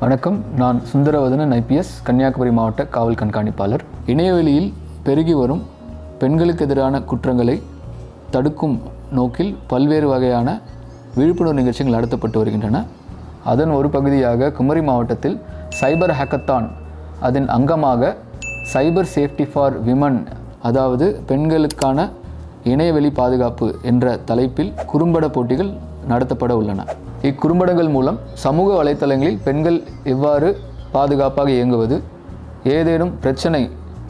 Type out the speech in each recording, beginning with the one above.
வணக்கம். நான் சுந்தரவதனன் ஐபிஎஸ் கன்னியாகுமரி மாவட்ட காவல் கண்காணிப்பாளர். இணையவெளியில் பெருகி வரும் பெண்களுக்கு எதிரான குற்றங்களை தடுக்கும் நோக்கில் பல்வேறு வகையான விழிப்புணர்வு நிகழ்ச்சிகள் நடத்தப்பட்டு வருகின்றன. அதன் ஒரு பகுதியாக குமரி மாவட்டத்தில் சைபர் ஹேக்கத்தான் அதன் அங்கமாக சைபர் சேஃப்டி ஃபார் விமன் அதாவது பெண்களுக்கான இணையவெளி பாதுகாப்பு என்ற தலைப்பில் குறும்பட போட்டிகள் நடத்தப்பட உள்ளன. இக்குறும்படங்கள் மூலம் சமூக வலைத்தளங்களில் பெண்கள் எவ்வாறு பாதுகாப்பாக இயங்குவது? ஏதேனும் பிரச்சனை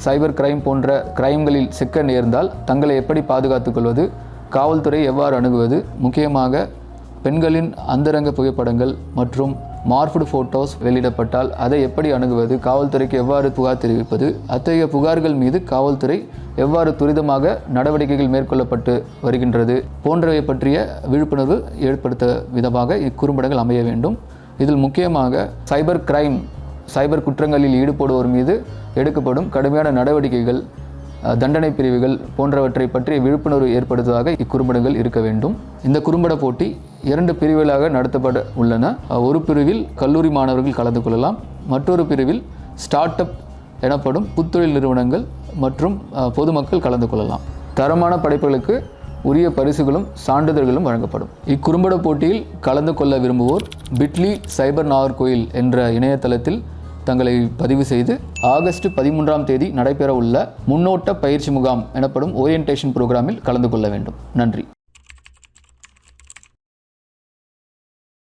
சைபர் கிரைம் போன்ற கிரைம்களில் சிக்க நேர்ந்தால் தங்களை எப்படி பாதுகாத்துக் கொள்வது? காவல்துறை எவ்வாறு அணுகுவது? முக்கியமாக பெண்களின் அந்தரங்க புகைப்படங்கள் மற்றும் மார்ஃபுடு ஃபோட்டோஸ் வெளியிடப்பட்டால் அதை எப்படி அணுகுவது? காவல்துறைக்கு எவ்வாறு புகார் தெரிவிப்பது? அத்தகைய புகார்கள் மீது காவல்துறை எவ்வாறு துரிதமாக நடவடிக்கைகள் மேற்கொள்ளப்பட்டு வருகின்றது போன்றவை பற்றிய விழிப்புணர்வு ஏற்படுத்த விதமாக இக்குறும்படங்கள் அமைய வேண்டும். இதில் முக்கியமாக சைபர் கிரைம் சைபர் குற்றங்களில் ஈடுபடுவோர் மீது எடுக்கப்படும் கடுமையான நடவடிக்கைகள் தண்டனை பிரிவுகள் போன்றவற்றை பற்றிய விழிப்புணர்வு ஏற்படுத்துவதாக இக்குறும்படங்கள் இருக்க வேண்டும். இந்த குறும்பட போட்டி இரண்டு பிரிவுகளாக நடத்தப்பட உள்ளன. ஒரு பிரிவில் கல்லூரி மாணவர்கள் கலந்து கொள்ளலாம். மற்றொரு பிரிவில் ஸ்டார்ட் அப் எனப்படும் புத்தொழில் நிறுவனங்கள் மற்றும் பொதுமக்கள் கலந்து கொள்ளலாம். தரமான படைப்புகளுக்கு உரிய பரிசுகளும் சான்றிதழ்களும் வழங்கப்படும். இக்குறும்பட போட்டியில் கலந்து கொள்ள விரும்புவோர் பிட்லி சைபர் நாகர்கோயில் என்ற இணையதளத்தில் தங்களை பதிவு செய்து ஆகஸ்ட் பதிமூன்றாம் தேதி நடைபெறவுள்ள முன்னோட்ட பயிற்சி முகாம் எனப்படும் ஓரியன்டேஷன் ப்ரோக்ராமில் கலந்து கொள்ள வேண்டும். நன்றி.